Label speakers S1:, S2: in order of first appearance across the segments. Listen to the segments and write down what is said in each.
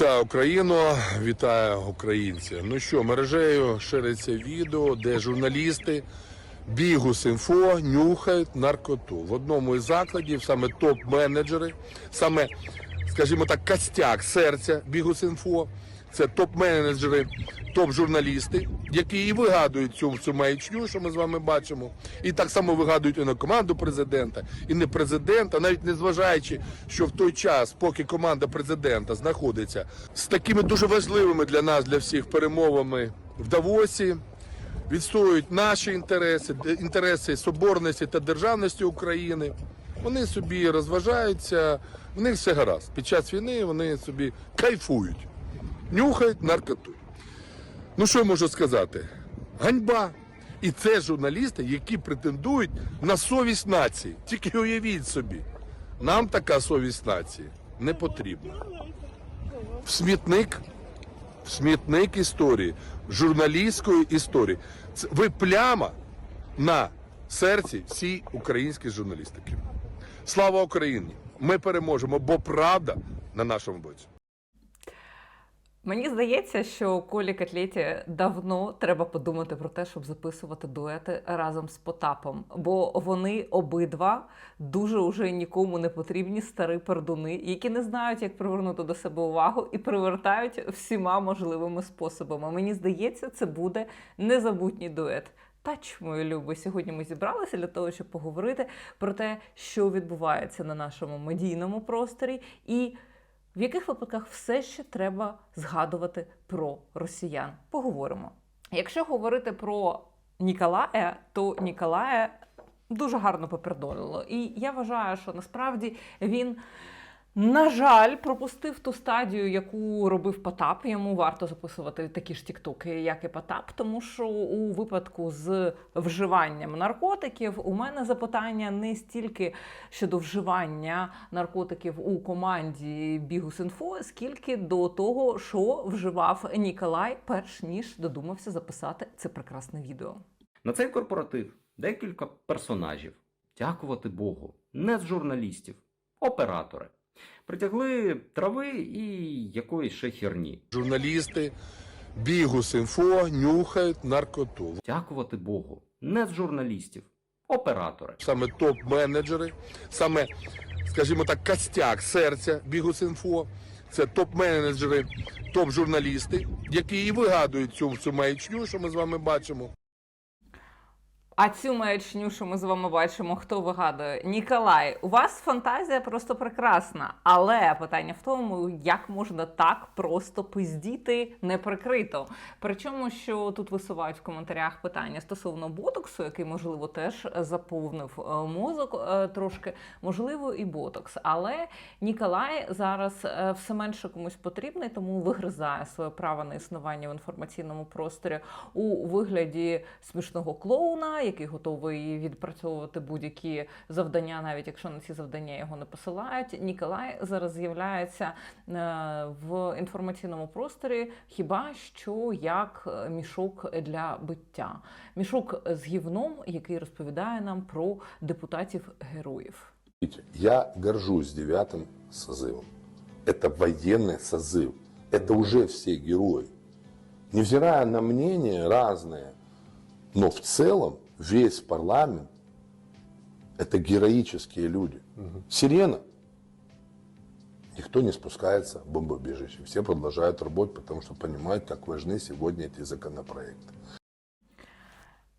S1: Вітаю Україну, вітаю українців. Ну що, мережею шириться відео, де журналісти бігу інфо нюхають наркоту. В одному із закладів саме топ-менеджери, саме, скажімо так, костяк серця бігу інфо. Це топ-менеджери, топ-журналісти, які і вигадують цю, цю маячню, що ми з вами бачимо, і так само вигадують і на команду президента, і не президента, навіть не зважаючи, що в той час, поки команда президента знаходиться з такими дуже важливими для нас, для всіх перемовами в Давосі, відстоюють наші інтереси, інтереси соборності та державності України. Вони собі розважаються, в них все гаразд. Під час війни вони собі кайфують, нюхають наркоту. Ну що я можу сказати? Ганьба. І це журналісти, які претендують на совість нації. Тільки уявіть собі, нам така совість нації не потрібна. В смітник, в смітник історії, журналістської історії. Це ви пляма на серці всій українській журналістики. Слава Україні! Ми переможемо, бо правда на нашому боці.
S2: Мені здається, що Колі Котлеті давно треба подумати про те, щоб записувати дуети разом з Потапом, бо вони обидва дуже уже нікому не потрібні старі пердуни, які не знають, як привернути до себе увагу і привертають всіма можливими способами. Мені здається, це буде незабутній дует. Тач, мої любі, сьогодні ми зібралися для того, щоб поговорити про те, що відбувається на нашому медійному просторі, і в яких випадках все ще треба згадувати про росіян. Поговоримо. Якщо говорити про Ніколая, то Ніколая дуже гарно попередонило. І я вважаю, що насправді він. На жаль, пропустив ту стадію, яку робив Потап. Йому варто записувати такі ж тіктоки, як і Потап, тому що у випадку з вживанням наркотиків у мене запитання не стільки щодо вживання наркотиків у команді Бігус.Інфо, скільки до того, що вживав Ніколай, перш ніж додумався записати це прекрасне відео.
S3: На цей корпоратив декілька персонажів, дякувати Богу, не з журналістів, оператори. Притягли трави і якоїсь ще херні.
S1: Журналісти Бігус інфо нюхають наркоту.
S3: Дякувати Богу, не з журналістів, оператори.
S1: Саме топ-менеджери, саме, скажімо так, костяк серця Бігус інфо. Це топ-менеджери, топ-журналісти, які і вигадують цю, цю маячню, що ми з вами бачимо.
S2: А цю маячню, що ми з вами бачимо, хто вигадує? Ніколай, у вас фантазія просто прекрасна. Але питання в тому, як можна так просто пиздіти неприкрито. Причому, що тут висувають в коментарях питання стосовно ботоксу, який, можливо, теж заповнив е, мозок е, трошки, можливо, і ботокс. Але Ніколай зараз е, все менше комусь потрібний, тому вигризає своє право на існування в інформаційному просторі у вигляді смішного клоуна, який готовий відпрацьовувати будь-які завдання, навіть якщо на ці завдання його не посилають. Ніколай зараз з'являється е, в інформаційному просторі хіба що як е, мішок для биття, мішок з гівном, який розповідає нам про депутатів героїв.
S4: Видите, Я горжусь девятым созывом. Это военный созыв. Это уже все герои. Невзирая на мнения разные, но в целом весь парламент это героические люди. Сирена. Никто не спускается в бомбоубежище. Все продолжают работать, потому что понимают, как важны сегодня эти законопроекты.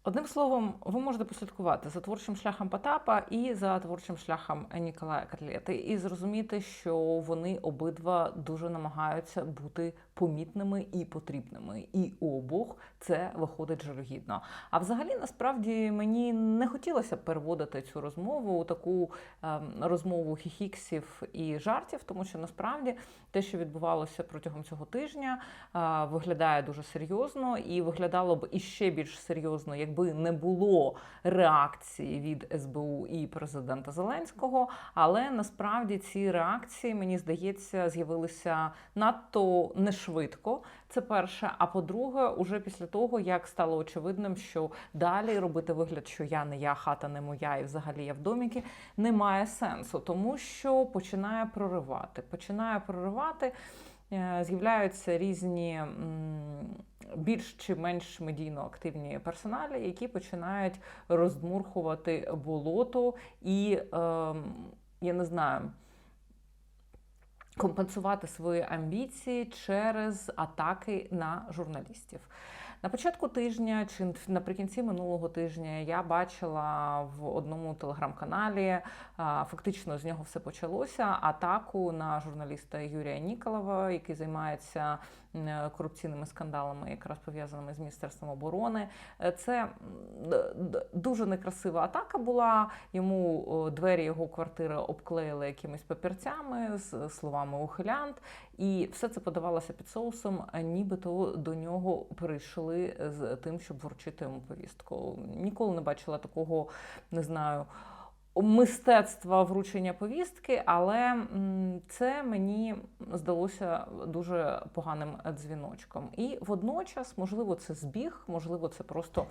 S2: Одним словом, ви можете послідкувати за творчим шляхом Потапа і за творчим шляхом Ніколая Котлети, і зрозуміти, що вони обидва дуже намагаються бути помітними і потрібними. І у обох це виходить жалюгідно. А взагалі, насправді, мені не хотілося переводити цю розмову у таку ем, розмову хіхіксів і жартів, тому що насправді те, що відбувалося протягом цього тижня, е, виглядає дуже серйозно і виглядало б іще більш серйозно, якби не було реакції від СБУ і президента Зеленського. Але насправді ці реакції, мені здається, з'явилися надто нешвидко. Це перше. А по-друге, уже після того, як стало очевидним, що далі робити вигляд, що я не я, хата не моя, і взагалі я в доміки, немає сенсу, тому що починає проривати. Починає проривати. е, з'являються різні більш чи менш медійно активні персоналі, які починають роздмурхувати болото і, ем, я не знаю, компенсувати свої амбіції через атаки на журналістів. На початку тижня чи наприкінці минулого тижня я бачила в одному телеграм-каналі, фактично з нього все почалося. Атаку на журналіста Юрія Ніколова, який займається корупційними скандалами, якраз пов'язаними з міністерством оборони. Е, Це дуже некрасива атака була. Йому двері його квартири обклеїли якимись папірцями з словами ухилянт. І все це подавалося під соусом, нібито до нього прийшли з тим, щоб вручити йому повістку. Ніколи не бачила такого, не знаю. Мистецтва вручення повістки, але це мені здалося дуже поганим дзвіночком. І водночас, можливо, це збіг, можливо, це просто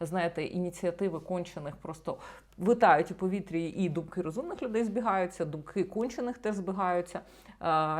S2: знаєте, ініціативи кончених просто витають у повітрі, і думки розумних людей збігаються, думки кончених теж збігаються. Е,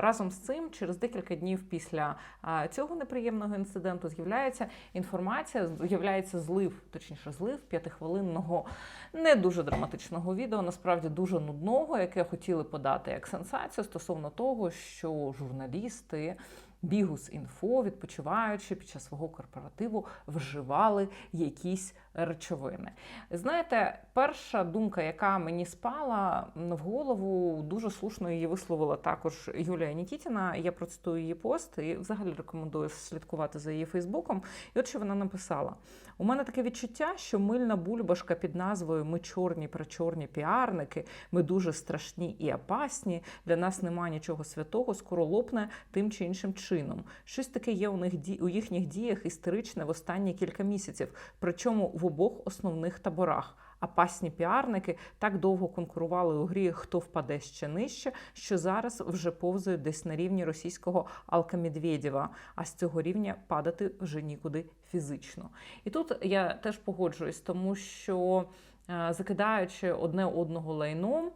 S2: Разом з цим, через декілька днів після е, цього неприємного інциденту з'являється інформація, з'являється злив, точніше, злив п'ятихвилинного не дуже драматичного відео, насправді дуже нудного, яке хотіли подати як сенсацію стосовно того, що журналісти. Бігус інфо, відпочиваючи під час свого корпоративу, вживали якісь речовини. Знаєте, перша думка, яка мені спала в голову, дуже слушно її висловила також Юлія Нікітіна. Я процитую її пост і взагалі рекомендую слідкувати за її Фейсбуком. І от що вона написала: у мене таке відчуття, що мильна бульбашка під назвою Ми чорні причорні піарники, ми дуже страшні і опасні. Для нас нема нічого святого, скоро лопне тим чи іншим чином. Щось таке є у них у їхніх діях істеричне в останні кілька місяців, причому в обох основних таборах. А пасні піарники так довго конкурували у грі Хто впаде ще нижче, що зараз вже повзають десь на рівні російського Алка Медведєва, а з цього рівня падати вже нікуди фізично. І тут я теж погоджуюсь, тому що е, закидаючи одне одного лайном.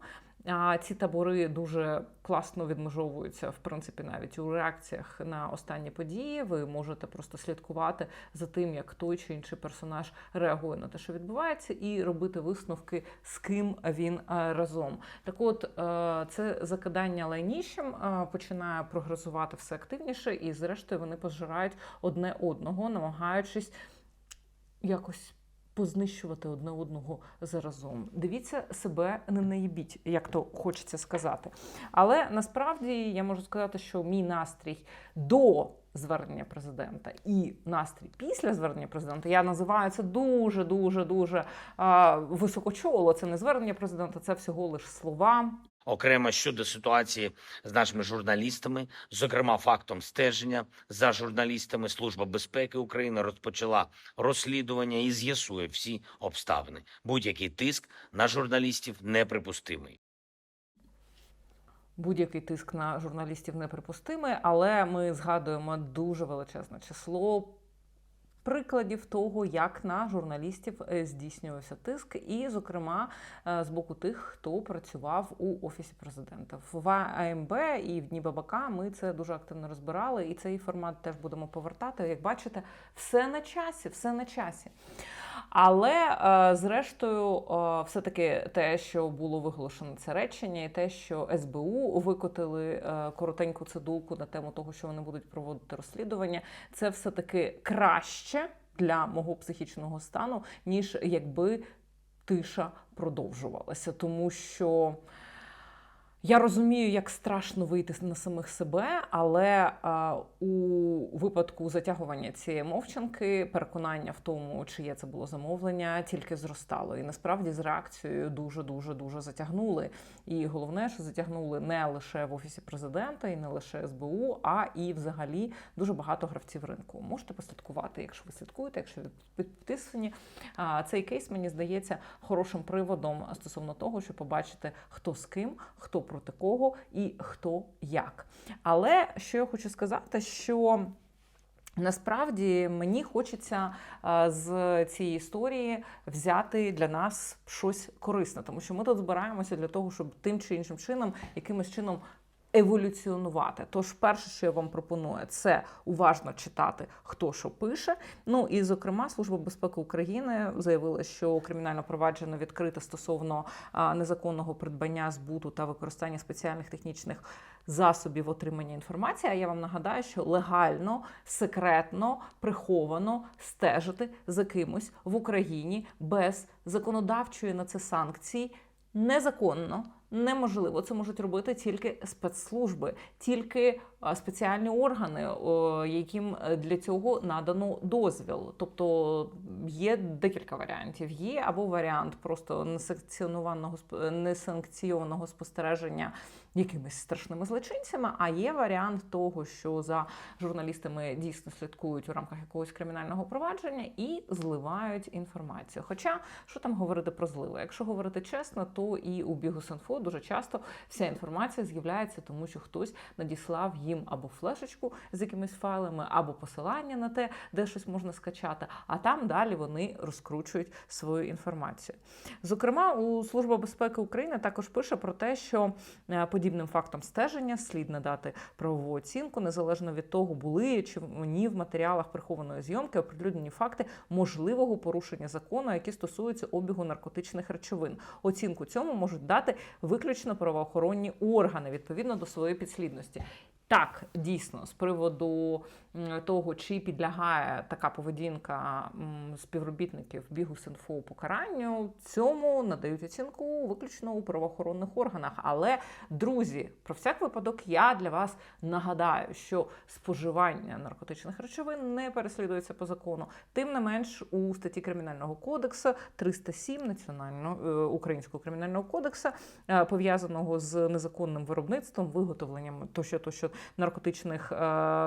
S2: А ці табори дуже класно відмежовуються, в принципі, навіть у реакціях на останні події. Ви можете просто слідкувати за тим, як той чи інший персонаж реагує на те, що відбувається, і робити висновки, з ким він е, разом. Так, от е, це закидання лайніщем е, починає прогресувати все активніше, і зрештою вони пожирають одне одного, намагаючись якось познищувати одне одного заразом. Дивіться себе, не наїбіть, як то хочеться сказати. Але насправді я можу сказати, що мій настрій до звернення президента і настрій після звернення президента я називаю це дуже, дуже, дуже а, високочоло. Це не звернення президента, це всього лиш слова.
S5: Окремо щодо ситуації з нашими журналістами, зокрема фактом стеження за журналістами, Служба безпеки України розпочала розслідування і з'ясує всі обставини. Будь-який тиск на журналістів неприпустимий.
S2: Будь-який тиск на журналістів неприпустимий, але ми згадуємо дуже величезне число прикладів того, як на журналістів е, здійснювався тиск, і, зокрема, е, з боку тих, хто працював у офісі президента. В АМБ і в Дні Бабака ми це дуже активно розбирали, і цей формат теж будемо повертати. Як бачите, все на часі, все на часі. Але е, зрештою, все-таки те, що було виголошено це речення, і те, що СБУ викотили коротеньку цидулку на тему того, що вони будуть проводити розслідування, це все-таки краще для мого психічного стану, ніж якби тиша продовжувалася, тому що. Я розумію, як страшно вийти на самих себе, але а, у випадку затягування цієї мовчанки переконання в тому, чиє це було замовлення, тільки зростало. І насправді з реакцією дуже дуже дуже затягнули. І головне, що затягнули не лише в офісі президента, і не лише СБУ, а і взагалі дуже багато гравців ринку. Можете послідкувати, якщо ви слідкуєте, якщо ви підписані. А, Цей кейс мені здається хорошим приводом стосовно того, щоб побачити, хто з ким, хто проти кого і хто як. Але що я хочу сказати, що. Насправді мені хочеться е, з цієї історії взяти для нас щось корисне, тому що ми тут збираємося для того, щоб тим чи іншим чином, якимось чином еволюціонувати. Тож, перше, що я вам пропоную, це уважно читати, хто що пише. Ну і зокрема, Служба безпеки України заявила, що кримінальне провадження відкрите стосовно незаконного придбання збуту та використання спеціальних технічних засобів отримання інформації. А я вам нагадаю, що легально, секретно, приховано стежити за кимось в Україні без законодавчої на це санкції незаконно. Неможливо це можуть робити тільки спецслужби, тільки спеціальні органи, яким е, для цього надано дозвіл. Тобто є декілька варіантів. Є або варіант просто несанкціонованого несанкційованого спостереження якимись страшними злочинцями. А є варіант того, що за журналістами дійсно слідкують у рамках якогось кримінального провадження і зливають інформацію. Хоча що там говорити про зливи? Якщо говорити чесно, то і у Бігус.Інфо дуже часто вся інформація з'являється, тому що хтось надіслав їм або флешечку з якимись файлами, або посилання на те, де щось можна скачати. А там далі вони розкручують свою інформацію. Зокрема, у Служба безпеки України також пише про те, що е, подібним фактам стеження слід надати правову оцінку, незалежно від того, були чи ні в матеріалах прихованої зйомки оприлюднені факти можливого порушення закону, які стосуються обігу наркотичних речовин. Оцінку цьому можуть дати виключно правоохоронні органи відповідно до своєї підслідності. Так, дійсно, з приводу того, чи підлягає така поведінка співробітників бігу Синфо покаранню, цьому надають оцінку виключно у правоохоронних органах. Але, друзі, про всяк випадок, я для вас нагадаю, що споживання наркотичних речовин не переслідується по закону. Тим не менш, у статті Кримінального кодексу 307 національного е, українського кримінального кодексу, е, пов'язаного з незаконним виробництвом, виготовленням тощо, тощо наркотичних е,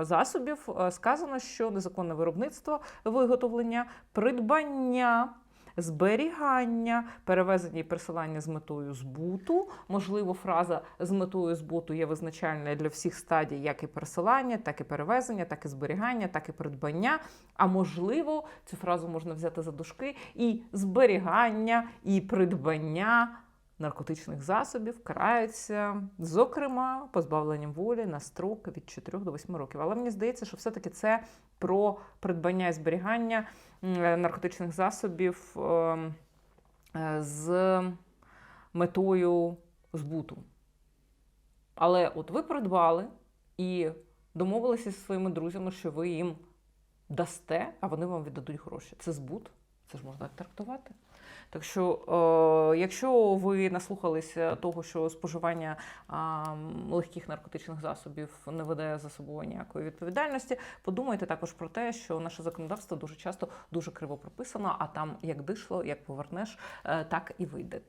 S2: засобів, е, сказано, що незаконне виробництво, виготовлення, придбання. Зберігання, перевезення і пересилання з метою збуту. Можливо, фраза з метою збуту є визначальною для всіх стадій, як і пересилання, так і перевезення, так і зберігання, так і придбання. А можливо, цю фразу можна взяти за дужки і зберігання, і придбання наркотичних засобів караються, зокрема, позбавленням волі на строк від 4 до 8 років. Але мені здається, що все-таки це про придбання і зберігання наркотичних засобів ем, е, з метою збуту. Але от ви придбали і домовилися зі своїми друзями, що ви їм дасте, а вони вам віддадуть гроші. Це збут, це ж можна трактувати. Так що, е, якщо ви наслухалися того, що споживання е, легких наркотичних засобів не веде за собою ніякої відповідальності, подумайте також про те, що наше законодавство дуже часто дуже криво прописано, а там як дишло, як повернеш, е, так і вийде.